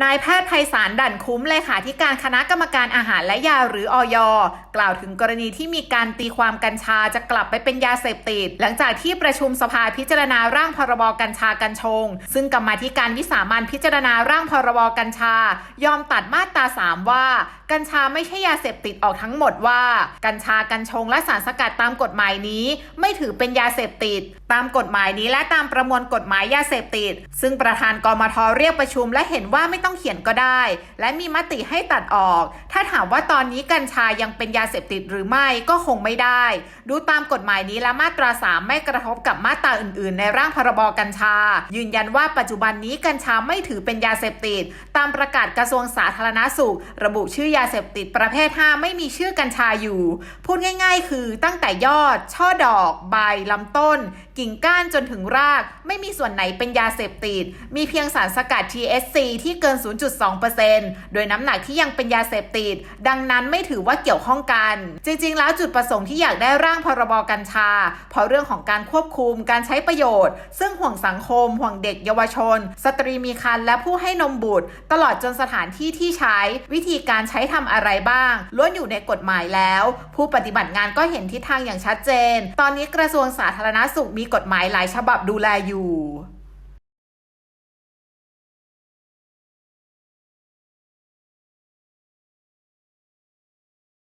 นายแพทย์ไพศาลดั่นคุ้มเลขาธิการคณะกรรมการอาหารและยาหรืออย กล่าวถึงกรณีที่มีการตีความกัญชาจะกลับไปเป็นยาเสพติด หลังจากที่ประชุมสภาพิจารณาร่างพรบกัญชากัญชง ซึ่งกรรมาธิการวิสามันพิจารณาร่างพรบกัญชา ยอมตัดมาตรา 3 ว่า กัญชาไม่ใช่ยาเสพติดออกทั้งหมดว่า กัญชากัญชงและสารสกัดตามกฎหมายนี้ ไม่ถือเป็นยาเสพติด ตามกฎหมายนี้และตามประมวลกฎหมายยาเสพติด ซึ่งประธานกมทเรียกประชุมและเห็นว่าไม่ต้องเขียนก็ได้ และมีมติให้ตัดออก ถ้าถามว่าตอนนี้กัญชายังเป็นยาเสพติดหรือไม่ก็คงไม่ได้ ดูตามกฎหมายนี้และมาตรา 3 ไม่กระทบกับมาตราอื่น ๆ ในร่างพรบกัญชา ยืนยันว่าปัจจุบันนี้กัญชาไม่ถือเป็นยาเสพติด ตามประกาศกระทรวงสาธารณาสุข ระบุชื่อยาเสพติดประเภท 5 ไม่มีชื่อกัญชาอยู่ พูดง่าย ๆ คือตั้งแต่ยอด ช่อดอก ใบลำต้น กิ่งก้านจนถึงราก ไม่มีส่วนไหนเป็นยาเสพติด มีเพียงสารสกัด THC ที่เกิน 0.2%โดยน้ำหนักที่ยังเป็นยาเสพติด ดังนั้นไม่ถือว่าเกี่ยวข้องกัน จริง ๆ แล้วจุดประสงค์ที่อยากได้ร่างพรบกัญชา เพราะเรื่องของการควบคุมการใช้ประโยชน์ ซึ่งห่วงสังคม ห่วงเด็กเยาวชน สตรีมีครรภ์และผู้ให้นมบุตร ตลอดจนสถานที่ที่ใช้ วิธีการใช้ทำอะไรบ้างล้วนอยู่ในกฎหมายแล้ว ผู้ปฏิบัติงานก็เห็นทิศทางอย่างชัดเจน ตอนนี้กระทรวงสาธารณสุขมีกฎหมายหลายฉบับดูแลอยู่